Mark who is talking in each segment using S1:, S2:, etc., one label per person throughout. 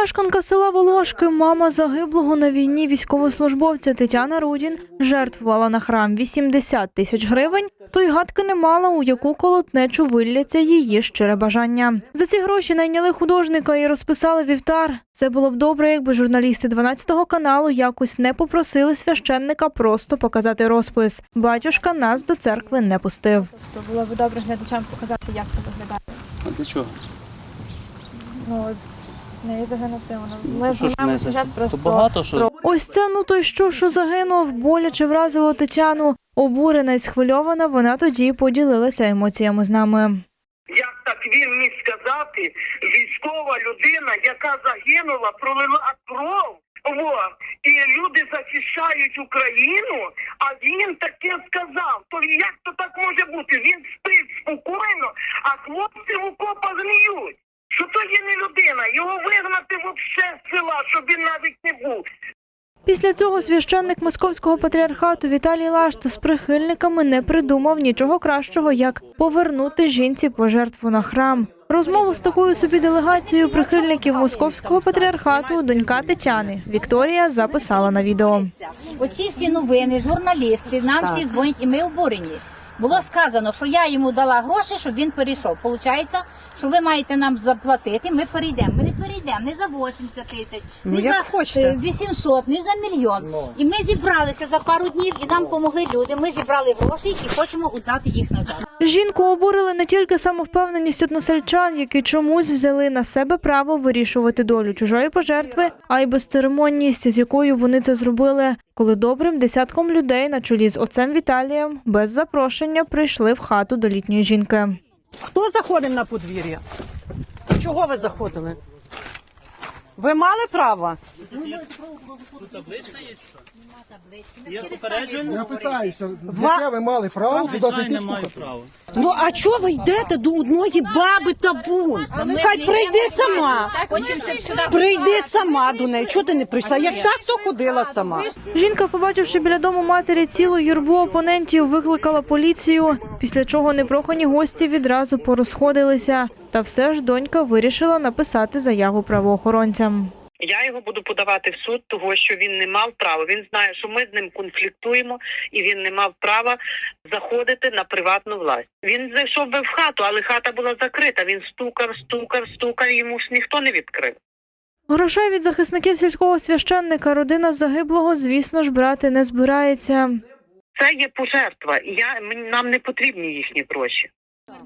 S1: мешканка села Волошки, мама загиблого на війні військовослужбовця Тетяна Рудін, жертвувала на храм 80 тисяч гривень, то й гадки не мала, у яку колотнечу вилляться її щире бажання. За ці гроші найняли художника і розписали вівтар. Це було б добре, якби журналісти 12 каналу якось не попросили священника просто показати розпис. Батюшка нас до церкви не пустив. То було б добре глядачам показати, як це виглядає.
S2: А для чого?
S1: Ну, от в неї загинув син. Ми
S2: Що ж не
S1: сюжет просто.
S2: То багато що.
S1: про- Ось це ну то й що, що загинув, боляче вразило Тетяну. Обурена і схвильована, вона тоді поділилася емоціями з нами.
S3: Як так він міг сказати, військова людина, яка загинула, пролила кров. Во. І люди захищають Україну, а він таке сказав. То як то так може бути? Він спить спокійно, а хлопці в окопах гниють. Що то є не людина, його вигнати вообще з села, щоб він навіть не був.
S1: Після цього священник московського патріархату Віталій Лашто з прихильниками не придумав нічого кращого, як повернути жінці пожертву на храм. Розмову з такою собі делегацією прихильників московського патріархату донька Тетяни Вікторія записала на відео.
S4: Оці всі новини, журналісти, нам всі дзвонять, і ми обурені. Було сказано, що я йому дала гроші, щоб він перейшов. Получається, що ви маєте нам заплатити. Ми перейдемо. Ми не перейдемо не за 80 тисяч, не за е, 800, не за мільйон. І ми зібралися за пару днів, і нам допомогли люди. Ми зібрали гроші і хочемо удати їх назад.
S1: Жінку обурили не тільки самовпевненість односельчан, які чомусь взяли на себе право вирішувати долю чужої пожертви, а й безцеремонність, з якою вони це зробили, коли добрим десятком людей на чолі з отцем Віталієм без запрошення прийшли в хату до літньої жінки.
S5: Хто заходив на подвір'я? Чого ви заходили? Ви мали право?
S2: Я попереджений?
S6: Я питаюся, яке ви мали право туди зайти
S2: Звичайно, маю
S6: слухати?
S2: право.
S5: Ну а чого ви йдете до одної баби табун? Хай прийди сама. Прийди сама до неї. Чого ти не прийшла? Як так, то ходила сама.
S1: Жінка, побачивши біля дому матері цілу юрбу опонентів, викликала поліцію. Після чого непрохані гості відразу порозходилися. Та все ж донька вирішила написати заяву правоохоронцям.
S3: Я його буду подавати в суд, того що він не мав права. Він знає, що ми з ним конфліктуємо, і він не мав права заходити на приватну власть. Він зайшов би в хату, але хата була закрита. Він стукав, стукав, стукав. Йому ж ніхто не відкрив.
S1: Грошей від захисників сільського священника родина загиблого, звісно ж, брати не збирається.
S3: Це є пожертва. Я нам не потрібні їхні гроші.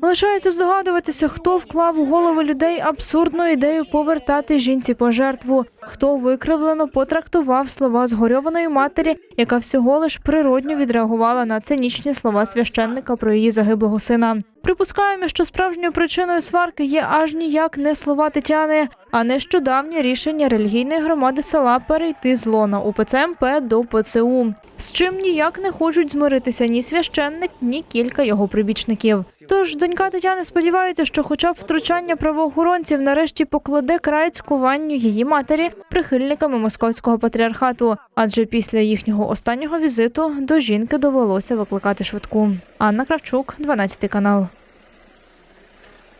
S1: Лишається здогадуватися, хто вклав у голови людей абсурдну ідею повертати жінці пожертву, хто викривлено потрактував слова згорьованої матері, яка всього лиш природньо відреагувала на цинічні слова священника про її загиблого сина. Припускаємо, що справжньою причиною сварки є аж ніяк не слова Тетяни, а нещодавнє рішення релігійної громади села перейти з лона УПЦ МП до ПЦУ, з чим ніяк не хочуть змиритися ні священник, ні кілька його прибічників. Тож донька Тетяни сподівається, що, хоча б втручання правоохоронців нарешті покладе край цькуванню її матері прихильниками московського патріархату, адже після їхнього останнього візиту до жінки довелося викликати швидку. Анна Кравчук, 12 канал.